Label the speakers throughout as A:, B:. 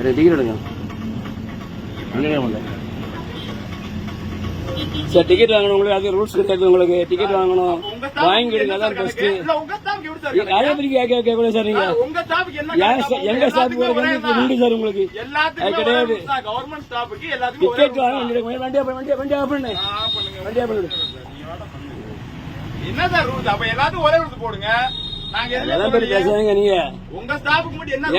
A: ரெண்டு டிக்கெட் எடுங்க sir ticket வாங்கணும் உங்களுக்கு அது ரூல்ஸ் கிடையாது உங்களுக்கு டிக்கெட் வாங்கணும் வாங்கிடுங்க
B: என்ன
A: அதான் பெஸ்ட்? அதே மாதிரி கேட்க கேட்கக்கூடாது சார் நீங்க எங்க ஸ்டாஃப். உண்டு சார் உங்களுக்கு கிடையாது. டிக்கெட் வாங்க வண்டியா வண்டியா வண்டியா பண்ணு. வண்டியா பண்ணு
B: என்ன சார் ரூல்ஸ் அப்ப எல்லாத்துக்கும் ஒரே ரூல்ஸ் போடுங்க உங்க ஸ்டாஃப்க்கு மட்டும் என்ன?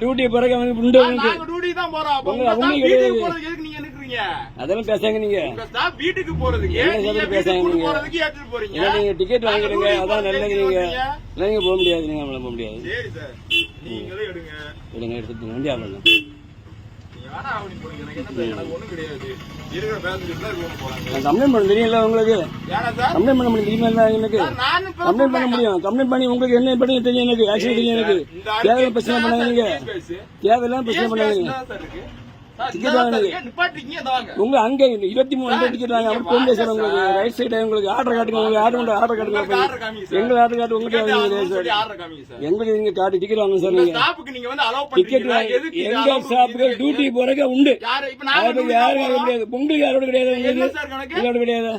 A: டியூட்டி பிறகு அவனுக்கு உண்டு
B: நாங்க டியூட்டி தான் போறோம். அப்ப
A: உங்க-
B: உங்க staff
A: உங்களுக்கு
B: வீட்டுக்கு
A: கிடையாது.
B: போறதுக்கு எதுக்கு நீங்க நிக்கிறீங்க?
A: அதெல்லாம் பேசாங்க நீங்க.
B: உங்க ஸ்டாஃப் வீட்டுக்கு போறதுக்கு
A: என்ன
B: நீங்க
A: சொல்றது
B: வீட்டுக்கு
A: பேசாங்க
B: கூட்டு
A: நீங்க?
B: போறதுக்கு ஏத்துட்டு போறீங்க?
A: ஏன்னா நீங்க டிக்கெட் வாங்கிடுங்க. அதான் நல்லது நீங்க. போக முடியாது. நீங்க நம்மள போக முடியாது.
B: சரி சார். நீங்களே எடுங்க.
A: எடுங்க எடுத்துட்டு வண்டி ஆகலாம் கம்ப்ளைண்ட் பண்ண தெரியல உங்களுக்கு? கம்ப்ளைண்ட் பண்ண முடியும் தெரியுமா எனக்கு? கம்ப்ளைண்ட் பண்ண முடியும். கம்ப்ளைண்ட் பண்ணி உங்களுக்கு என்ன பண்ணி தெரியும் எனக்கு? ஆக்சுவலி தெரியும் எனக்கு. தேவையில்லாம் பிரச்சனை பண்ணாங்க நீங்க. தேவையில்லாம் பிரச்சனை பண்ணாங்க டிக்கெட்
B: இதான் சார்
A: வாங்குங்க.
B: இருக்கு. நிப்பாட்டிக்கிங்க, இதை வாங்க.
A: உங்க அங்க இருபத்தி மூணு டிக்கெட் வாங்க முடியாது சார்
B: வாங்க
A: உங்களுக்கு. ரைட் சைடு உங்களுக்கு ஆர்டர் காட்டுங்க உங்களுக்கு ஆர்டர் கொண்டு ஆர்டர் காட்டுங்க. எங்க ஆர்டர் காட்டு சார். எங்களுக்கு நீங்க காட்டு டிக்கெட் வாங்க சார் நீங்க டிக்கெட் எங்க ஸ்டாஃப்க்கு? டியூட்டி போறக்க உண்டு
B: யாரு-
A: யாரும். கிடையாது உங்களுக்கு யாரோட கிடையாது உங்களுக்கு கிடையாது
B: நீங்க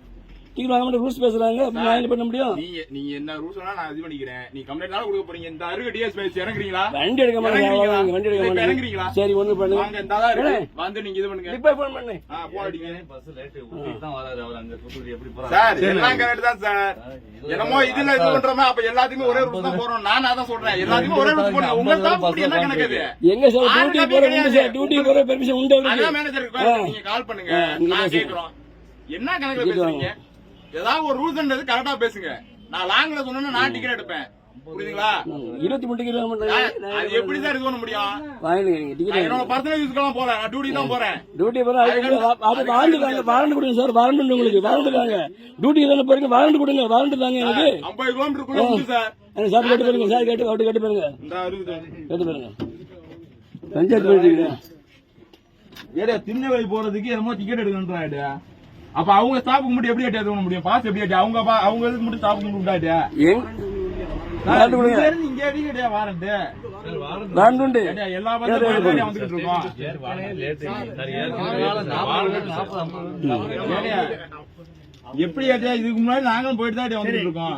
A: டிக்கெட் வாங்க மட்டும் ரூல்ஸ் பேசுறாங்க. அப்படி நான் என்ன பண்ண முடியும்?
B: நீங்க நீங்க என்ன ரூல்ஸ் வேணா நான் இது பண்ணிக்கிறேன். நீ கம்ப்ளைண்ட் கொடுக்க போறீங்க. இந்த அருகு டிஎஸ் பேசி இறங்குறீங்களா?
A: வண்டி எடுக்க மாட்டேங்க வண்டி எடுக்க மாட்டேங்க
B: இறங்குறீங்களா?
A: சரி ஒண்ணு பண்ணுங்க
B: வாங்க இருக்கு. வந்து நீங்க இது பண்ணுங்க.
A: இப்ப போன் பண்ணு.
B: ஆ போடிங்க
C: பஸ் லேட் ஊட்டிட்டு தான் வராரு அவர். அங்க தூத்துக்குடி எப்படி போறாரு?
B: சார் எல்லாம் கரெக்ட் தான் சார். என்னமோ இதுல இது பண்றோமா அப்ப எல்லாத்துக்குமே ஒரே தான் போறோம் நான் அதான் சொல்றேன். எல்லாத்துக்குமே ஒரே என்ன கணக்கு அது?
A: எங்க சார்? டியூட்டி போற உண்டு சார்
B: கிடையாது.
A: டியூட்டி போற பெர்மிஷன் உண்டு
B: அதான் மேனேஜர் நீங்க கால் பண்ணுங்க. நான். கேக்குறோம். என்ன கணக்குல பேசுறீங்க? ஏதாவது ஒரு ரூல்ஸ்ன்றது கரெக்டா பேசுங்க. நான் லாங்ல சொன்னா நான் டிக்கெட் எடுப்பேன். புரியுதுங்களா?
A: இருபத்தி மூணு மாட்டாங்க
B: அது எப்படி சார் இது பண்ண முடியும்?
A: வாங்கிடுங்க டிக்கெட்
B: என்னோட பர்சனல் யூஸ்க்கெல்லாம் போல நான் டியூட்டி தான் போறேன்.
A: டியூட்டி போற அது வாரண்ட் தாங்க வாரண்ட் கொடுங்க சார் வாரண்ட் உங்களுக்கு வாரண்ட் தாங்க டியூட்டி தானே போறீங்க வாரண்ட் கொடுங்க வாரண்ட் தாங்க எனக்கு.
B: ஐம்பது கிலோமீட்டருக்குள்ள உண்டு சார்
A: சார் கேட்டு பாருங்க சார் கேட்டு அவட்டு கேட்டு பாருங்க. கேட்டு பாருங்க. பஞ்சாயத்து பண்ணிட்டீங்க
B: ஏடா திருநெல்வேலி போறதுக்கு என்னமோ டிக்கெட் எடுக்கணும்ன்றாடு அப்ப அவங்க ஸ்டாஃபுக்கு மட்டும் எப்படி ஏற்றி பண்ண முடியும்? பாஸ் எப்படி ஏற்றி அவங்க பா- அவங்க இதுக்கு மட்டும்
A: எங் வாரண்ட் கொடுங்க
B: இங்க அடிக்கடியா வாரண்ட். எல்லா இருக்கோம். எப்படி ஏட்டியா இதுக்கு முன்னாடி நாங்களும் போயிட்டு தான் வந்துட்டு இருக்கோம்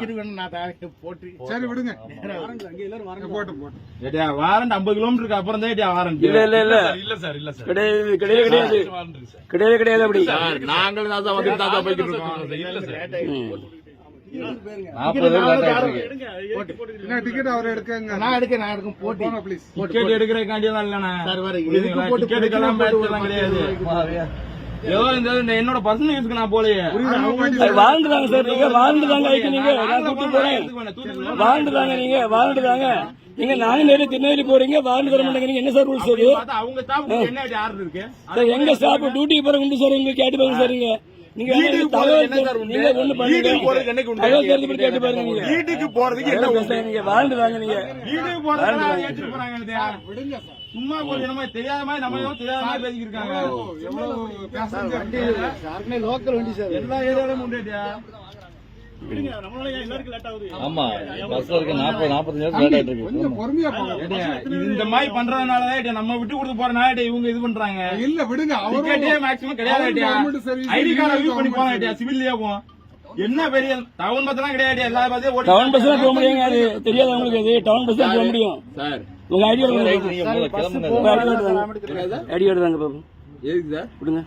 B: ஏட்டியா வாரண்ட் ஐம்பது கிலோமீட்டருக்கு அப்புறம் தான் ஏட்டியா வாரண்ட்.
A: இல்ல இல்ல இல்ல.
C: இல்ல சார் இல்ல சார்.
A: கிடையாது கிடையாது. கிடையாது கிடையாது கிடையாது அப்படி.
B: நாங்களும் தான் வந்துட்டு தான் போயிட்டு இருக்கோம்.
C: இல்ல சார்.
D: டிக்கெட் அவர் எடுக்கங்க.
E: நான் எடுக்க நான் எடுக்க போட்டி.
D: போங்க ப்ளீஸ்
B: டிக்கெட் எடுக்கிறதுக்காண்டியெல்லாம் இல்லண்ணா.
E: சார் வர?
B: டிக்கெட்டுக்கெல்லாம் பேச்செல்லாம் கிடையாது. ஏதோ இந்த என்னோட பர்சனல் யூஸ்க்கு நான் போலையே.
A: அது வாரண்ட் தாங்க சார் நீங்க வாரண்ட் தாங்க ஐக்கு நீங்க. நான் கூப்பிட்டு போறேன். வாரண்ட் தாங்க நீங்க வாரண்ட் தாங்க நீங்க நாங்க நேரம் திருநெல்வேலி போறீங்க வாரண்ட் தர மாட்டேங்கிறீங்க என்ன சார் ரூல்ஸ் அது?
B: அவங்க ஸ்டாஃப் என்ன ஆர்டர் இருக்கு?
A: சார் எங்க ஸ்டாப் டியூட்டி போற உண்டு சார் உங்க கேட்டு பாருங்க சார் நீங்க நீங்க தகவல்? நீங்க ஒண்ணு பண்ணுங்க? தகவல் தெரிஞ்சு கேட்டு பாருங்க நீங்க.
B: வீட்டுக்கு போறதுக்கு என்ன
A: நீங்க நீங்க?
B: சும்மா என்னமோ தெரியாத மாதிரி நம்ம ஏதோ தெரியாத மாதிரி
E: யாருக்குமே லோக்கல் வண்டி சார்
B: எல்லா
C: ஆமா பஸ்ல இருக்க நாற்பது நாற்பத்தஞ்சு
D: பொறுமையா
B: ஏடியா, இது இந்த மாதிரி பண்றதுனாலதான் ஏடியா, நம்ம விட்டு கொடுத்து போறனால இவங்க இது பண்றாங்க.
D: இல்ல விடுங்க அவரும்
B: மேக்ஸிமம் கிடையாது ஐடி கார்டை யூஸ் பண்ணி ஏடியா, சிவில்லயே. என்ன பெரிய டவுன் பஸ் எல்லாம் கிடையாது எல்லா பஸ்ஸையும் ஓட்டி
A: டவுன் பஸ் போக முடியுங்க அது தெரியாது உங்களுக்கு அது டவுன் பஸ் போக முடியும்.
B: சார்
A: உங்க ஐடி ஐடி கார்டு தாங்க பாப்போம்.
B: எதுக்கு சார்?
A: கொடுங்க.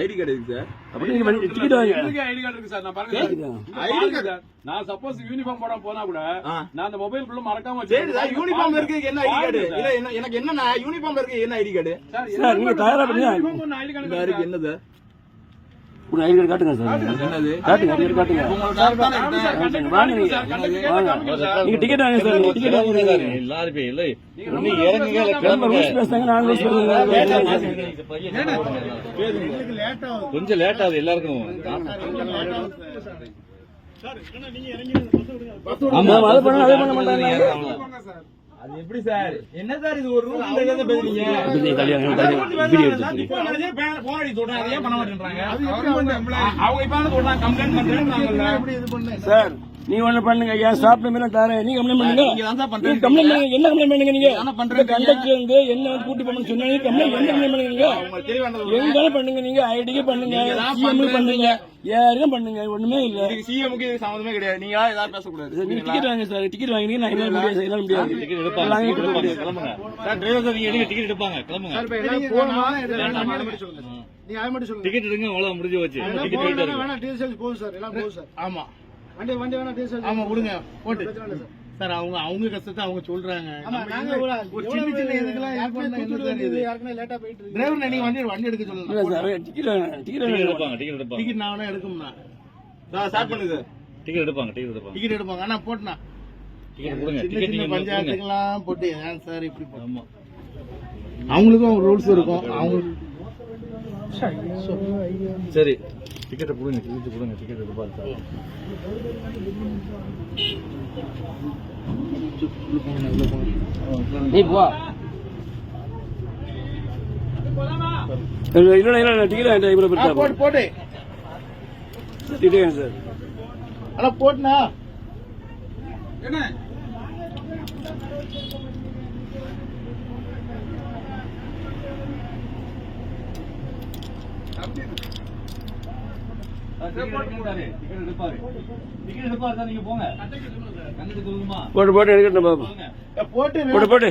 B: ஐடி கார்டு எதுக்கு சார்?
A: அப்படி நீங்க டிக்கெட் வாங்க.
F: ஐடி கார்டு இருக்கு சார்? நான் பாருங்க?
B: ID card.
F: நான் சப்போஸ் யூனிஃபார்ம் போட போனா கூட. நான் அந்த மொபைல் குள்ள மறக்காம
B: சரி சார் யூனிஃபார்ம் இருக்கு என்ன ஐடி கார்டு? இல்ல என்ன எனக்கு என்னன்னா யூனிஃபார்ம் இருக்கு என்ன ஐடி கார்டு?
A: சார் நீங்க தயாரா பண்ணுங்க
F: ஐடி கார்டு
B: இருக்கு என்னது?
A: உங்க ஐடி கார்டு காட்டுங்க சார்.
B: என்னது
A: காட்டுங்க ஐடி கார்டு காட்டுங்க. வாங்க. நீங்க டிக்கெட் வாங்க. சார் நீங்க டிக்கெட் வாங்க
C: சார். லாரி போய் இல்லை ஒண்ணு இறங்குங்க கிளம்புங்க.
A: ரூல்ஸ் பேசுறாங்க நான் ரூல்ஸ் பேசுறேன்
C: கொஞ்சம் லேட் ஆகுது எல்லாருக்கும்.
A: ஆமா அதை பண்ண அதை பண்ண மாட்டாங்க.
B: அது எப்படி சார்? என்ன சார் இது ஒரு இந்த பேசுறீங்க?
A: இப்படி கல்யாணம் கல்யாணம் வீடியோ எடுத்து
B: இப்போ நான் அதே பே- phone அடிச்சு சொல்றேன், அதையே பண்ண மாட்டேன்றாங்க. அவங்க இப்ப சொல்றாங்க, complaint பண்றேன்றாங்கல்ல.
E: எப்படி இது பண்ண
A: சார் நீ ஒண்ணு பண்ணுங்க ஏன் ஸ்டாப் நம்பர் தரேன். நீ கம்ப்ளைண்ட் பண்ணுங்க.
B: நீங்க.
A: கம்ப்ளைண்ட் பண்ணுங்க. என்ன கம்ப்ளைண்ட் பண்ணுங்க நீங்க?
B: என்ன பண்றீங்க?
A: கண்டக்டர் வந்து என்ன கூட்டி போகணும்னு சொன்னா கம்ப்ளைண்ட் என்ன கம்ப்ளைண்ட் பண்ணுங்க நீங்க? எங்காலும் பண்ணுங்க நீங்க. ஐடிக்கு பண்ணுங்க. சிஎம் பண்ணுங்க. யாருக்கும் பண்ணுங்க. ஒண்ணுமே இல்ல.
B: இதுக்கு CM க்கு இதுக்கு சம்மந்தமே கிடையாது. நீங்க ஏதாவது பேசக்கூடாது.
A: சார், நீங்க டிக்கெட் வாங்க சார். டிக்கெட் வாங்கினீங்க நான் என்னால முடியாது. சார், என்னால முடியாது.
C: டிக்கெட் எடுப்பாங்க. கிளம்புங்க. சார் டிரைவர் சார் நீங்க எடுங்க. டிக்கெட் எடுப்பாங்க. கிளம்புங்க.
E: சார், இப்ப மட்டும் சொல்லுங்க.
C: டிக்கெட் எடுங்க அவ்வளவு முடிஞ்சு வச்சு
E: எல்லாம்
C: டிக்கெட் எடுத்து
E: வேணா டீசல் போதும் சார். எல்லாம் போதும் சார்.
D: ஆமா.
E: வண்டி வண்டி வேணா டீசல்
D: ஆமா விடுங்க. போட்டு.
E: சார்.
D: அவங்க அவங்க கஷ்டத்தை அவங்க சொல்றாங்க.
E: ஒரு
D: சின்ன சின்ன இதுக்கெல்லாம்
E: லேட்டா போயிட்டு இருக்கு.
D: டிரைவர் நீங்க வண்டி வண்டி எடுக்க
A: இல்ல
D: சொல்லுங்க
A: சார் டிக்கெட்
C: எடுப்பாங்க டிக்கெட் எடுப்பாங்க.
D: டிக்கெட் நான் வேணா எடுக்கும்னா
B: சார், ஸ்டார்ட் பண்ணுங்க சார்.
C: டிக்கெட் எடுப்பாங்க. டிக்கெட் எடுப்பாங்க.
D: டிக்கெட் எடுப்பாங்க ஆனா போட்டுனா பஞ்சாயத்துக்கெல்லாம் போட்டு ஏன் சார் இப்படி அவங்களுக்கும் ரூல்ஸ் இருக்கும். அவங்க
C: சரி. டிக்கெட்டை கொடுங்க டிக்கெட் கொடுங்க டிக்கெட் எடுப்பாரு சார்
A: நீ போ இல்ல இல்ல இல்ல டிக்கெட்
D: ஆ, போட்டு
A: டிக்கெட் சார் போட்டு போட்டு எடுக்கட்டும் பாப்பா
D: போட்டு
A: போட்டு